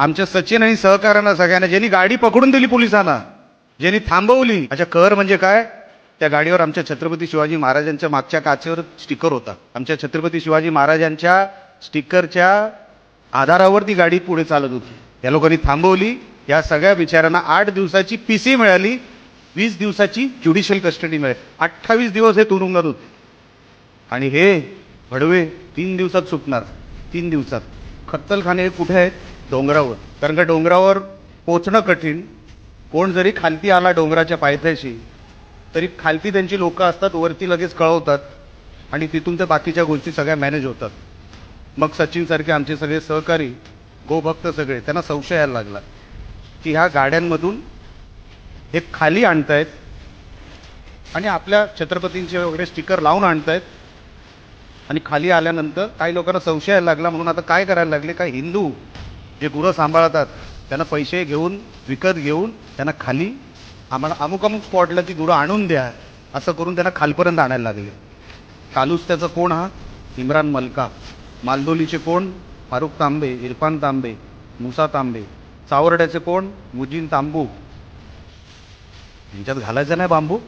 आमच्या सचिन आणि सहकाऱ्यांना सगळ्यांना ज्यांनी गाडी पकडून दिली पोलिसांना ज्यांनी थांबवली. अच्छा कर म्हणजे काय? त्या गाडीवर आमच्या छत्रपती शिवाजी महाराजांच्या मागच्या काचेवर स्टिकर होता. आमच्या छत्रपती शिवाजी महाराजांच्या स्टिकरच्या आधारावर ती गाडी पुढे चालत होती. या लोकांनी थांबवली. या सगळ्या बिचाऱ्यांना आठ दिवसाची पी सी मिळाली. वीस दिवसाची ज्युडिशियल कस्टडी मिळाली. अठ्ठावीस दिवस हे तुरुंगात होते. आणि हे भडवे तीन दिवसात सुटणार. तीन दिवसात. खत्तलखाने हे कुठे आहेत? डोंगरावर. कारण का डोंगरावर पोचणं कठीण. कोण जरी खालती आला डोंगराच्या पायथ्याशी तरी खालती त्यांची लोकं असतात वरती लगेच कळवतात आणि तिथून त्या बाकीच्या गोष्टी सगळ्या मॅनेज होतात. मग सचिनसारखे आमचे सगळे सहकारी गोभक्त सगळे त्यांना संशय यायला लागला की ह्या गाड्यांमधून हे खाली आणतायत आणि आपल्या छत्रपतींचे वगैरे स्टिकर लावून आणतायत आणि खाली आल्यानंतर काही लोकांना संशय यायला लागला म्हणून आता काय करायला लागले? काय हिंदू जे गुरं सांभाळतात त्यांना पैसे घेऊन विकत घेऊन त्यांना खाली आम्हाला अमुक अमुक स्पॉटला ती गुरं आणून द्या असं करून त्यांना खालपर्यंत आणायला लागले. कालूस त्याचा कोण हा? इम्रान मलका. मालदोलीचे कोण? फारुख तांबे इरफान तांबे मुसा तांबे. चावरड्याचे कोण? मुजीन तांबू. यांच्यात घालायचं नाही बांबू?